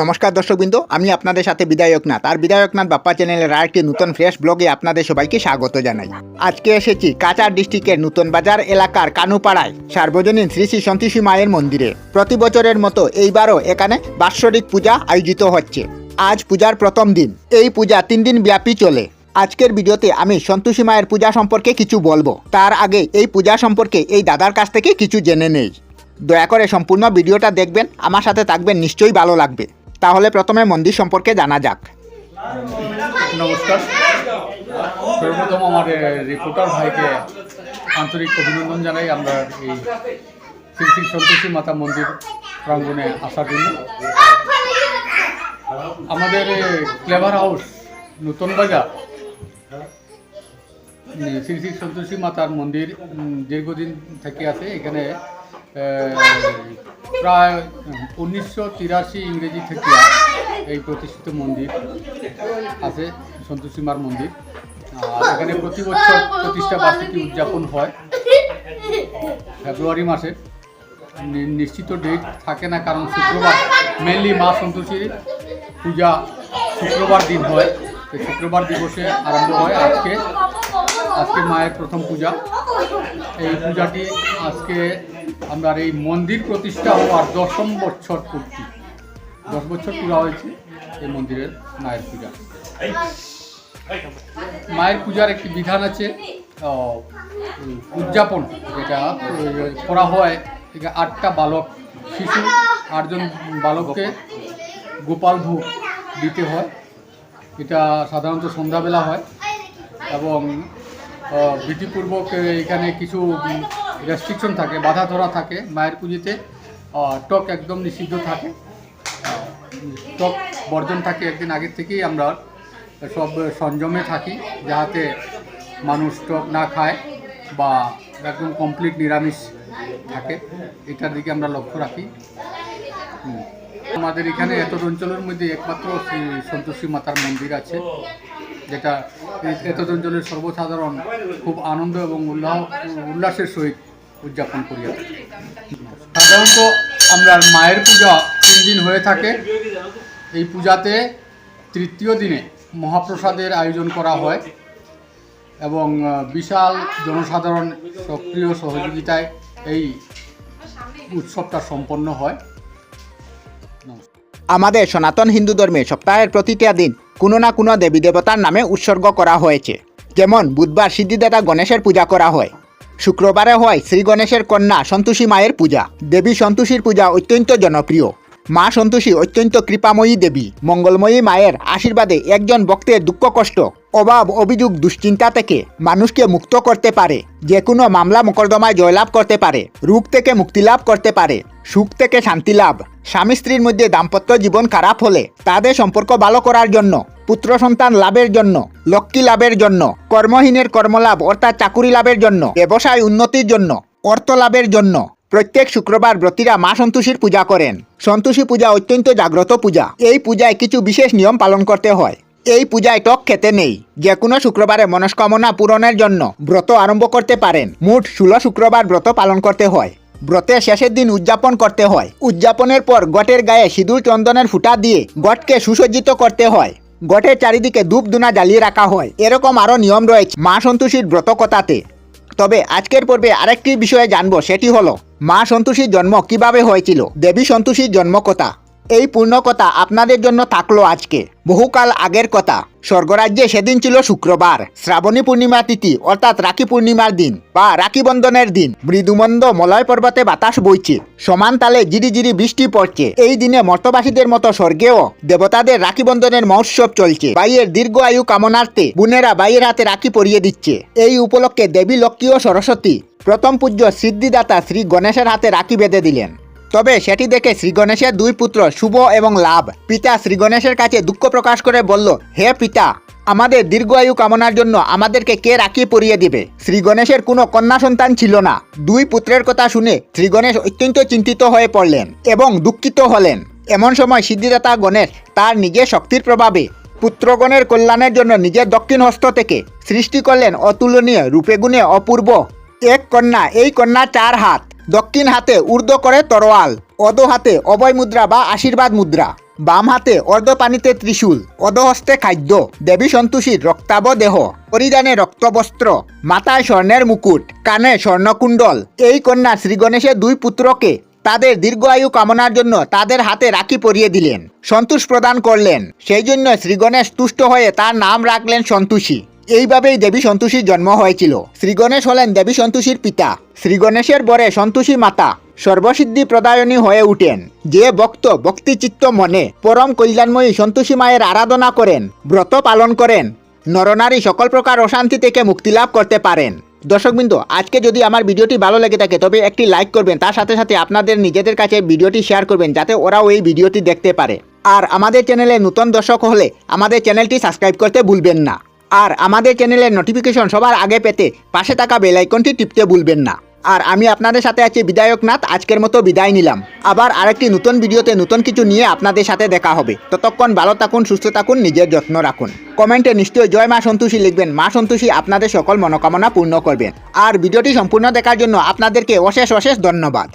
নমস্কার দর্শকবৃন্দ, আমি আপনাদের সাথে বিধায়কনাথ আর বিধায়কনাথ বাপ্পা চ্যানেলের আরেকটি নতুন ফ্রেশ ব্লগে আপনাদের সবাইকে স্বাগত জানাই। আজকে এসেছি কাচার ডিস্ট্রিক্টের নতুন বাজার এলাকার কানুপাড়ায়, সার্বজনীন শ্রী শ্রী সন্তোষী মায়ের মন্দিরে। প্রতি বছরের মতো এইবারও এখানে বাৎসরিক পূজা আয়োজিত হচ্ছে। আজ পূজার প্রথম দিন, এই পূজা তিন দিন ব্যাপী চলে। আজকের ভিডিওতে আমি সন্তোষী মায়ের পূজা সম্পর্কে কিছু বলব। তার আগে এই পূজা সম্পর্কে এই দাদার কাছ থেকে কিছু জেনে নেই। দয়া করে সম্পূর্ণ ভিডিওটা দেখবেন, আমার সাথে থাকবেন, নিশ্চয়ই ভালো লাগবে। তাহলে প্রথমে মন্দির সম্পর্কে জানা যাক। নমস্কার। সর্বপ্রথম আমার রিপোর্টার ভাইকে আন্তরিক অভিনন্দন জানাই আমরা এই শ্রী শ্রী সন্তোষী মাতা মন্দির প্রাঙ্গণে আসার জন্য। আমাদের ক্লেভার হাউস নতুন বাজার শ্রী শ্রী সন্তোষী মাতার মন্দির দীর্ঘদিন থেকে আছে। এখানে প্রায় উনিশশো তিরাশি ইংরেজি থেকে এই প্রতিষ্ঠিত মন্দির আছে সন্তোষী মার মন্দির। আর এখানে প্রতি বছর প্রতিষ্ঠা বার্ষিকী উদযাপন হয়, ফেব্রুয়ারি মাসে। নিশ্চিত ডেট থাকে না, কারণ শুক্রবার মেনলি মা সন্তোষীর পূজা শুক্রবার দিন হয়। শুক্রবার দিবসে আরম্ভ হয় আজকে। আজকে মায়ের প্রথম পূজা। এই পূজাটি আজকে আমরা এই মন্দির প্রতিষ্ঠা হওয়ার দশম বছর পূর্তি। দশ বছর পুরা হয়েছে এই মন্দিরের মায়ের পূজা। মায়ের পূজার একটি বিধান আছে উদযাপন, যেটা করা হয় আটটা বালক শিশু, আটজন বালককে গোপাল ভোগ দিতে হয়। এটা সাধারণত সন্ধ্যাবেলা হয় এবং বিধিপূর্বক এখানে কিছু রেস্ট্রিকশন থাকে, বাধা ধরা থাকে, মায়ের পুজোতে টক একদম নিষিদ্ধ থাকে। টক বর্জন থাকে একদিন আগের থেকেই আমরা সব সংযমে থাকি যাতে মানুষ টক না খায় বা একদম কমপ্লিট নিরামিষ থাকে। এটার দিকে আমরা লক্ষ্য রাখি। আমাদের এখানে এত অঞ্চলের মধ্যে একমাত্র সন্তোষী মাতার মন্দির আছে, যেটা এত অঞ্চলের সর্বসাধারণ খুব আনন্দ এবং উল্লাহ, উল্লাসের সহিত উদযাপন করি সাধারণত আমরা মায়ের পূজা তিন দিন হয়ে থাকে। এই পূজাতে তৃতীয় দিনে মহাপ্রসাদের আয়োজন করা হয় এবং বিশাল জনসাধারণ সক্রিয় সহযোগিতায় এই উৎসবটা সম্পন্ন হয়। আমাদের সনাতন হিন্দু ধর্মে সপ্তাহের প্রতিটা দিন কোনো না কোনো দেবী দেবতার নামে উৎসর্গ করা হয়েছে। যেমন বুধবার সিদ্ধিদাতা গণেশের পূজা করা হয়। শুক্রবারে হয় শ্রী গণেশের কন্যা সন্তোষী মায়ের পূজা। দেবী সন্তোষীর পূজা অত্যন্ত জনপ্রিয়। মা সন্তোষী অত্যন্ত কৃপাময়ী দেবী। মঙ্গলময়ী মায়ের আশীর্বাদে একজন ভক্তের দুঃখ কষ্ট। অভাব, অভিযোগ, দুশ্চিন্তা থেকে মানুষকে মুক্ত করতে পারে। যে কোনো মামলা, মোকদ্দমায় জয়লাভ করতে পারে। রোগ থেকে মুক্তি লাভ করতে পারে। সুখ থেকে শান্তি লাভ। স্বামী স্ত্রীর মধ্যে দাম্পত্য জীবন খারাপ হলে তাদের সম্পর্ক ভালো করার জন্য, পুত্র সন্তান লাভের জন্য, লক্ষ্মী লাভের জন্য, কর্মহীনের কর্মলাভ অর্থাৎ চাকুরি লাভের জন্য, ব্যবসায় উন্নতির জন্য, অর্থ লাভের জন্য। প্রত্যেক শুক্রবার ব্রতীরা মা সন্তোষীর পূজা করেন। সন্তোষী পূজা অত্যন্ত জাগ্রত পূজা। এই পূজায় কিছু বিশেষ নিয়ম পালন করতে হয়। এই পূজায় টক খেতে নেই। যে কোনো শুক্রবারে মনস্কামনা পূরণের জন্য ব্রত আরম্ভ করতে পারেন। মোট ষোলো শুক্রবার ব্রত পালন করতে হয়। ব্রতের শেষের দিন উদযাপন করতে হয়। উদযাপনের পর গটের গায়ে সিঁদুর চন্দনের ফুটা দিয়ে গটকে সুসজ্জিত করতে হয়। গটের চারিদিকে ধূপ দুনা জ্বালিয়ে রাখা হয়। এরকম আরও নিয়ম রয়েছে মা সন্তোষীর ব্রত কথাতে তবে আজকের পর্বে আরেকটি বিষয়ে জানব, সেটি হলো, মা সন্তোষীর জন্ম কীভাবে হয়েছিল? দেবী সন্তোষীর জন্ম কথা এই পূর্ণ কথা আপনাদের জন্য থাকল আজকে। বহুকাল আগের কথা। স্বর্গরাজ্যে সেদিন ছিল শুক্রবার, শ্রাবণী পূর্ণিমা তিথি, অর্থাৎ রাখি পূর্ণিমার দিন বা রাখি বন্ধনের দিন। মৃদুমন্দ মলয় পর্বতে বাতাস বইছে। সমান তালে জিরি জিরি বৃষ্টি পড়ছে। এই দিনে মর্তবাসীদের মতো স্বর্গেও দেবতাদের রাখি বন্ধনের মহোৎসব চলছে। বাইয়ের দীর্ঘ আয়ু কামনার্থে বোনেরা বাইয়ের হাতে রাখি পরিয়ে দিচ্ছে। এই উপলক্ষে দেবী লক্ষ্মী ও সরস্বতী প্রথম পূজ্য সিদ্ধিদাতা শ্রী গণেশের হাতে রাখি বেঁধে দিলেন। তবে সেটি দেখে শ্রী গণেশের দুই পুত্র শুভ এবং লাভ। পিতা শ্রী গণেশের কাছে দুঃখ প্রকাশ করে বলল, হে পিতা, আমাদের দীর্ঘায়ু কামনার জন্য আমাদেরকে কে রাখি পরিয়ে দিবে? শ্রী গণেশের কোনো কন্যা সন্তান ছিল না দুই পুত্রের কথা শুনে শ্রী গণেশ অত্যন্ত চিন্তিত হয়ে পড়লেন এবং দুঃখিত হলেন। এমন সময় সিদ্ধিদাতা গণেশ তার নিজের শক্তির প্রভাবে পুত্রগণের কল্যাণের জন্য নিজের দক্ষিণ হস্ত থেকে সৃষ্টি করলেন অতুলনীয় রূপে গুণে অপূর্ব। এক কন্যা, এই কন্যা চার হাত। দক্ষিণ হাতে ঊর্ধ্ব করে তরোয়াল, অধ হাতে অভয় মুদ্রা বা আশীর্বাদ মুদ্রা, বাম হাতে অর্ধ পানিতে ত্রিশূল অধহস্তে খাদ্য, দেবী সন্তোষীর রক্তাব দেহ পরিধানে রক্তবস্ত্র, মাথায় স্বর্ণের মুকুট, কানে স্বর্ণকুণ্ডল। এই কন্যা শ্রী গণেশের দুই পুত্রকে তাদের দীর্ঘ আয়ু কামনার জন্য তাদের হাতে রাখি পরিয়ে দিলেন, সন্তোষ প্রদান করলেন। সেই জন্য শ্রী গণেশ তুষ্ট হয়ে তার নাম রাখলেন সন্তোষী। এইভাবেই দেবী সন্তোষীর জন্ম হয়েছিল। শ্রী গণেশ হলেন দেবী সন্তোষীর পিতা। শ্রী গণেশের বরে সন্তোষী মাতা সর্বসিদ্ধি প্রদায়নী হয়ে উঠেন। যে ভক্ত ভক্তিচিত্ত মনে পরম কল্যাণময়ী সন্তোষী মায়ের আরাধনা করেন, ব্রত পালন করেন, নরনারী সকল প্রকার অশান্তি থেকে মুক্তি লাভ করতে পারেন। দর্শকবৃন্দ আজকে যদি আমার ভিডিওটি ভালো লেগে থাকে, তবে একটি লাইক করবেন, তার সাথে সাথে আপনাদের নিজেদের কাছে ভিডিওটি শেয়ার করবেন, যাতে ওরাও এই ভিডিওটি দেখতে পারে। আর আমাদের চ্যানেলে নতুন দর্শক হলে আমাদের চ্যানেলটি সাবস্ক্রাইব করতে ভুলবেন না। আর আমাদের চ্যানেলের নোটিফিকেশন সবার আগে পেতে পাশে থাকা বেল আইকনটি টিপতে ভুলবেন না। আর আমি আপনাদের সাথে আছি বিদায়ক নাথ, আজকের মতো বিদায় নিলাম। আবার আরেকটি নতুন ভিডিওতে নতুন কিছু নিয়ে আপনাদের সাথে দেখা হবে। ততক্ষণ ভালো থাকুন, সুস্থ থাকুন, নিজের যত্ন রাখুন। কমেন্টে নিশ্চয়ই জয় মা সন্তোষী লিখবেন। মা সন্তোষী আপনাদের সকল মনোকামনা পূর্ণ করবেন। আর ভিডিওটি সম্পূর্ণ দেখার জন্য আপনাদেরকে অশেষ অশেষ ধন্যবাদ।